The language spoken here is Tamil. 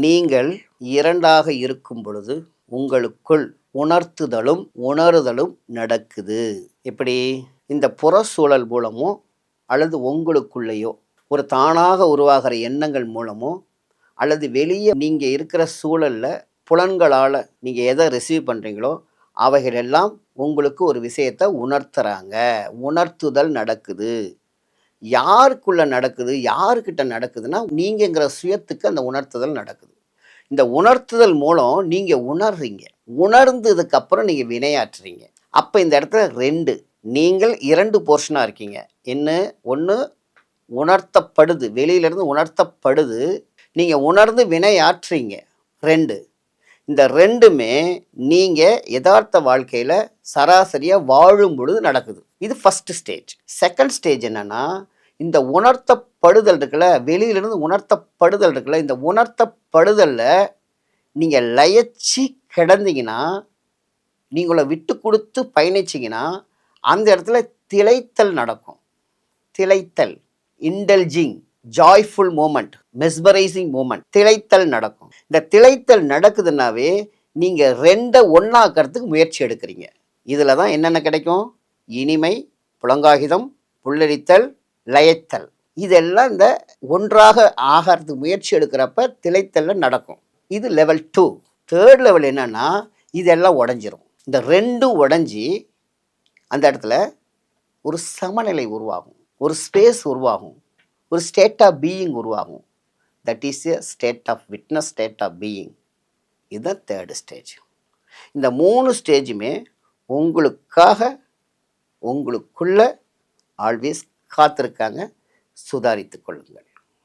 நீங்கள் இரண்டாக இருக்கும் பொழுது உங்களுக்குள் உணர்த்துதலும் உணருதலும் நடக்குது. எப்படி? இந்த புற சூழல் மூலமோ அல்லது உங்களுக்குள்ளேயோ ஒரு தானாக உருவாகிற எண்ணங்கள் மூலமோ அல்லது வெளியே நீங்கள் இருக்கிற சூழலில் புலன்களால் நீங்கள் எதை ரிசீவ் பண்ணுறீங்களோ அவைகளெல்லாம் உங்களுக்கு ஒரு விஷயத்தை உணர்த்துறாங்க. உணர்த்துதல் நடக்குது. யாருக்குள்ள நடக்குது யாருக்கிட்ட நடக்குதுன்னா நீங்கங்கிற சுயத்துக்கு அந்த உணர்த்துதல் நடக்குது. இந்த உணர்த்துதல் மூலம் நீங்கள் உணர்றீங்க. உணர்ந்ததுக்கப்புறம் நீங்கள் வினையாற்றுறீங்க. அப்போ இந்த இடத்துல ரெண்டு நீங்கள் இரண்டு போர்ஷனாக இருக்கீங்க. என்ன? ஒன்று உணர்த்தப்படுது. வெளியிலேருந்து உணர்த்தப்படுது. நீங்கள் உணர்ந்து வினையாற்றுறீங்க. ரெண்டு இந்த ரெண்டுமே நீங்கள் யதார்த்த வாழ்க்கையில் சராசரியாக வாழும் பொழுது நடக்குது. இது ஃபஸ்ட்டு ஸ்டேஜ் செகண்ட் ஸ்டேஜ் என்னென்னா இந்த உணர்த்தப்படுதல் இருக்குல்ல வெளியிலிருந்து உணர்த்தப்படுதல் இருக்குல்ல இந்த உணர்த்தப்படுதலில் நீங்கள் லயச்சி கிடந்தீங்கன்னா நீங்களை விட்டு கொடுத்து பயணிச்சிங்கன்னா அந்த இடத்துல திளைத்தல் நடக்கும். திளைத்தல். Indulging joyful moment mesmerizing moment திளைத்தல் நடக்கும். இந்த திளைத்தல் நடக்குதுன்னாவே நீங்கள் ரெண்டை ஒன்றாக்கிறதுக்கு முயற்சி எடுக்கிறீங்க. இதில் தான் என்னென்ன கிடைக்கும்? இனிமை புலங்காகிதம் புல்லரித்தல் லயத்தல். இதெல்லாம் இந்த ஒன்றாக ஆகிறதுக்கு முயற்சி எடுக்கிறப்ப திளைத்தல்ல நடக்கும். இது லெவல் டூ தேர்ட் லெவல் என்னன்னா இதெல்லாம் உடஞ்சிரும். இந்த ரெண்டும் உடஞ்சி அந்த இடத்துல ஒரு சமநிலை உருவாகும். ஒரு ஸ்பேஸ் உருவாகும். ஒரு ஸ்டேட் ஆஃப் பீயிங் உருவாகும். That is a state of witness state of being இதுதான் தேர்டு ஸ்டேஜ் இந்த மூணு ஸ்டேஜுமே உங்களுக்காக உங்களுக்குள்ள ஆல்வேஸ் காத்திருக்காங்க சுதாரித்து கொள்ளுங்கள்.